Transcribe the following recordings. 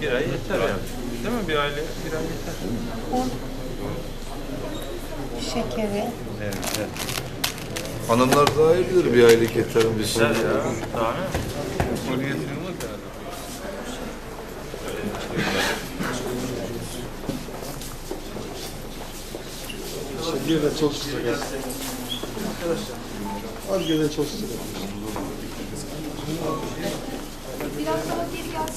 Bir ay yeter yani. Değil mi? Bir aile bir ay yeter. Şekeri. Evet, evet. Hanımlar daha iyi bilir bir aylık bir sorun. Güzel ya. Daha ne? Onu getirilmez yani. Gene çok sıcak. Az gene çok sıcak. Biraz daha geri olur?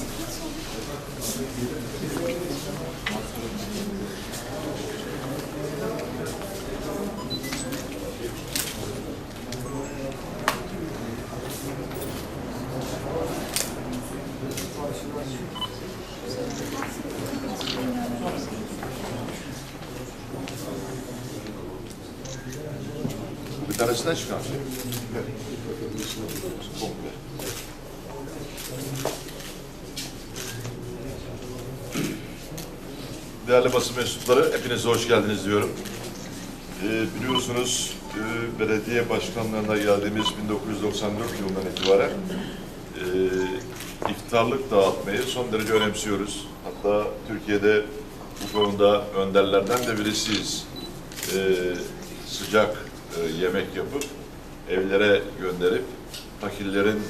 Bir tanesinden çıkan şey. Komple. Değerli basın mensupları, hepinize hoş geldiniz diyorum. Ee, biliyorsunuz e, belediye başkanlığına geldiğimiz 1994 yılından itibaren e, iftarlık dağıtmayı son derece önemsiyoruz. Hatta Türkiye'de bu konuda önderlerden de birisiyiz. E, sıcak e, yemek yapıp evlere gönderip fakirlerin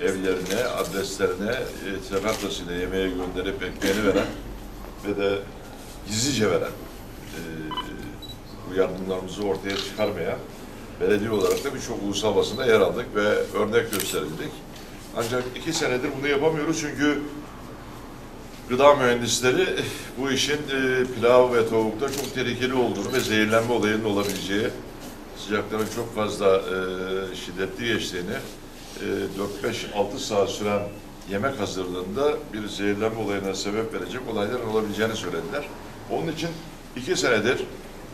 evlerine, adreslerine e, sefertasıyla yemeğe gönderip ekmeğini veren ve de gizlice veren e, bu yardımlarımızı ortaya çıkarmayan belediye olarak da birçok ulusal basında yer aldık ve örnek gösterildik. Ancak iki senedir bunu yapamıyoruz çünkü gıda mühendisleri bu işin e, pilav ve tavukta çok tehlikeli olduğunu ve zehirlenme olayının olabileceği, sıcakların çok fazla e, şiddetli geçtiğini, e, 4-5-6 saat süren yemek hazırlığında bir zehirlenme olayına sebep verecek olayların olabileceğini söylediler. Onun için iki senedir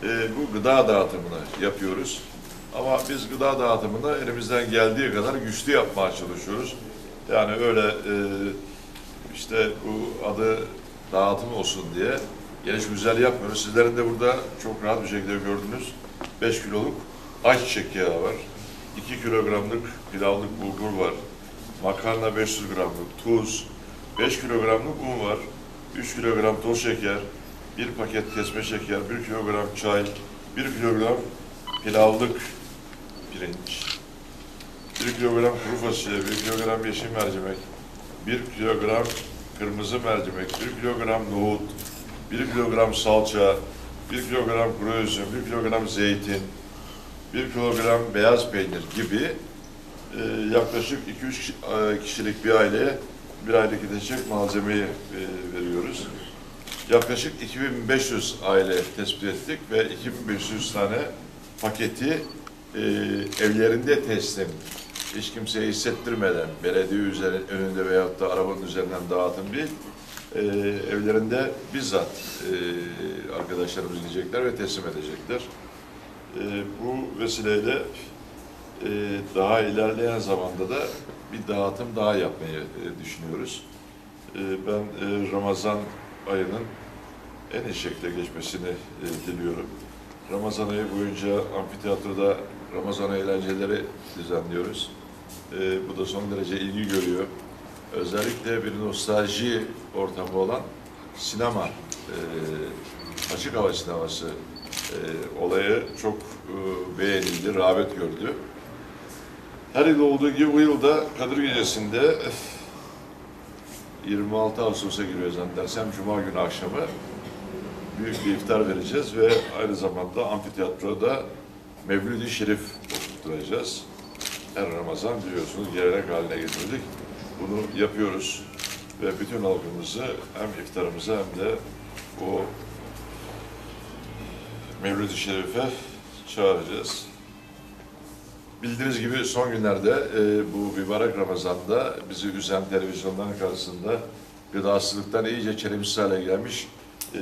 e, bu gıda dağıtımını yapıyoruz. Ama biz gıda dağıtımını elimizden geldiği kadar güçlü yapmaya çalışıyoruz. Yani öyle e, işte bu adı dağıtım olsun diye geliş güzel yapmıyoruz. Sizlerin de burada çok rahat bir şekilde gördünüz. 5 kiloluk ayçiçek yağı var. 2 kilogramlık pilavlık bulgur var. Makarna 500 gramlık, tuz, 5 kilogramlık un var. 3 kilogram toz şeker, 1 paket kesme şeker, 1 kilogram çay, 1 kilogram pilavlık pirinç, 1 kilogram kuru fasulye, 1 kilogram yeşil mercimek, 1 kilogram kırmızı mercimek, 1 kilogram nohut, 1 kilogram salça, 1 kilogram kuru üzüm, 1 kilogram zeytin, 1 kilogram beyaz peynir gibi e, yaklaşık 2-3 kişi- e, kişilik bir aileye bir aylık yetecek malzemeyi e, veriyoruz. Yaklaşık 2500 aile tespit ettik ve 2500 tane paketi e, evlerinde teslim, hiç kimseye hissettirmeden, belediye üzeri, önünde veyahut da arabanın üzerinden dağıtım değil, e, evlerinde bizzat e, arkadaşlarımız gidecekler ve teslim edecekler. E, bu vesileyle e, daha ilerleyen zamanda da bir dağıtım daha yapmayı e, düşünüyoruz. E, ben e, Ramazan ayının en iyi şekilde geçmesini e, diliyorum. Ramazan ayı boyunca amfiteyatroda Ramazan eğlenceleri düzenliyoruz. E, bu da son derece ilgi görüyor. Özellikle bir nostalji ortamı olan sinema, e, açık hava sineması e, olayı çok e, beğenildi, rağbet gördü. Her yıl olduğu gibi bu yılda Kadir Gecesi'nde eh, 26 Ağustos'a giriyor zannedersem Cuma günü akşamı büyük bir iftar vereceğiz ve aynı zamanda amfiteyatroda Mevlid-i Şerif okutturacağız. Her Ramazan biliyorsunuz gelenek haline getirdik. Bunu yapıyoruz ve bütün halkımızı hem iftarımıza hem de o Mevlid-i Şerif'e çağıracağız. Bildiğiniz gibi son günlerde e, bu mübarek Ramazan'da bizi üzen televizyonların karşısında gıdasızlıktan iyice çelimsiz hale gelmiş e,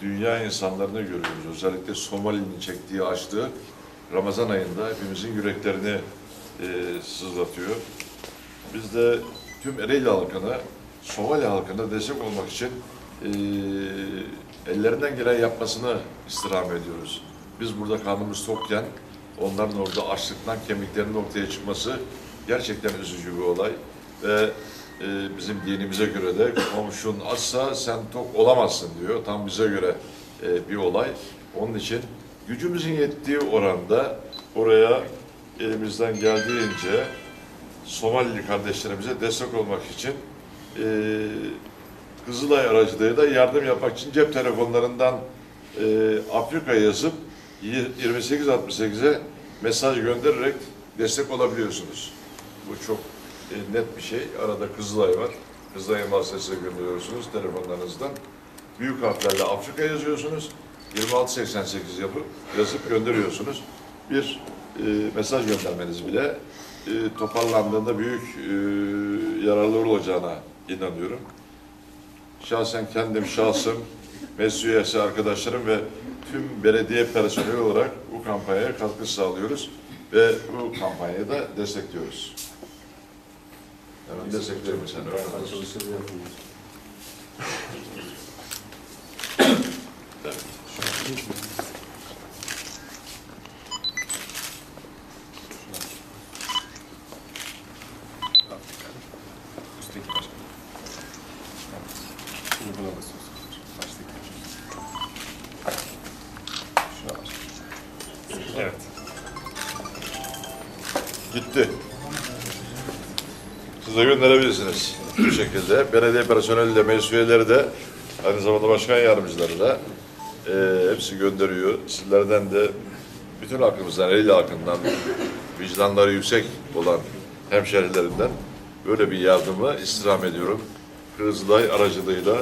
dünya insanlarını görüyoruz. Özellikle Somali'nin çektiği açlığı Ramazan ayında hepimizin yüreklerini e, sızlatıyor. Biz de tüm Ereğli halkına, Somali halkına destek olmak için e, ellerinden gelen yapmasını istirham ediyoruz. Biz burada karnımız tokken onların orada açlıktan kemiklerinin ortaya çıkması gerçekten üzücü bir olay. Ve e, bizim dinimize göre de komşun açsa sen tok olamazsın diyor. Tam bize göre e, bir olay. Onun için gücümüzün yettiği oranda oraya elimizden geldiğince Somalili kardeşlerimize destek olmak için e, Kızılay aracılığıyla yardım yapmak için cep telefonlarından e, Afrika yazıp 2868'e mesaj göndererek destek olabiliyorsunuz. Bu çok e, net bir şey. Arada Kızılay var. Kızılay'ın vasıtasıyla gönderiyorsunuz telefonlarınızdan. Büyük harflerle Afrika yazıyorsunuz. 2688 yapıp yazıp gönderiyorsunuz. Bir e, mesaj göndermeniz bile e, toparlandığında büyük e, yararlı olacağına inanıyorum. Şahsen kendim, şahsım, mesleği üyesi arkadaşlarım ve tüm belediye personeli olarak bu kampanyaya katkı sağlıyoruz ve bu kampanyayı da destekliyoruz. Hemen destekleyelim sen. Evet. Gitti. Siz de gönderebilirsiniz. Bu şekilde. Belediye personeli de, meclis de, aynı zamanda başkan yardımcıları da eee, hepsi gönderiyor. Sizlerden de bütün halkımızdan, el halkından, vicdanları yüksek olan hemşehrilerimden böyle bir yardımı istirham ediyorum. Kızılay aracılığıyla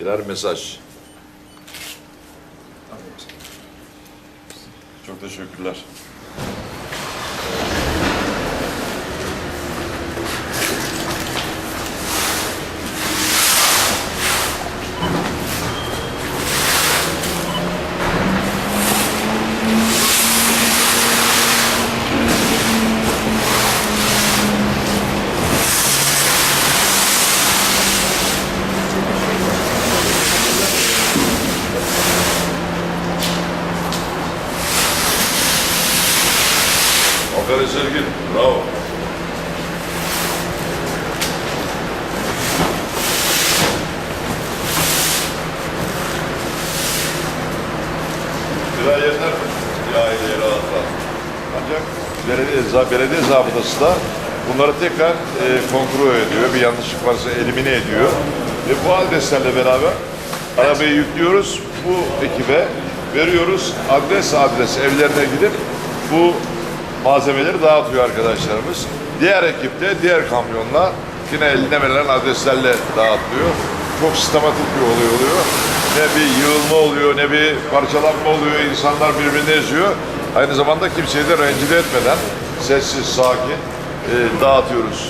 birer mesaj. Çok teşekkürler. Bravo. Bir ay yeter mi? Bir aileyi rahatlar. Ancak belediye, belediye zabıtası da bunları tekrar e, kontrol ediyor. Bir yanlışlık varsa elimine ediyor. Ve bu adreslerle beraber arabayı yüklüyoruz. Bu ekibe veriyoruz. Adres adres evlerine gidip bu malzemeleri dağıtıyor arkadaşlarımız. Diğer ekip de diğer kamyonla yine eline verilen adreslerle dağıtılıyor. Çok sistematik bir olay oluyor. Ne bir yığılma oluyor, ne bir parçalanma oluyor. İnsanlar birbirini eziyor. Aynı zamanda kimseyi de rencide etmeden sessiz, sakin e, dağıtıyoruz.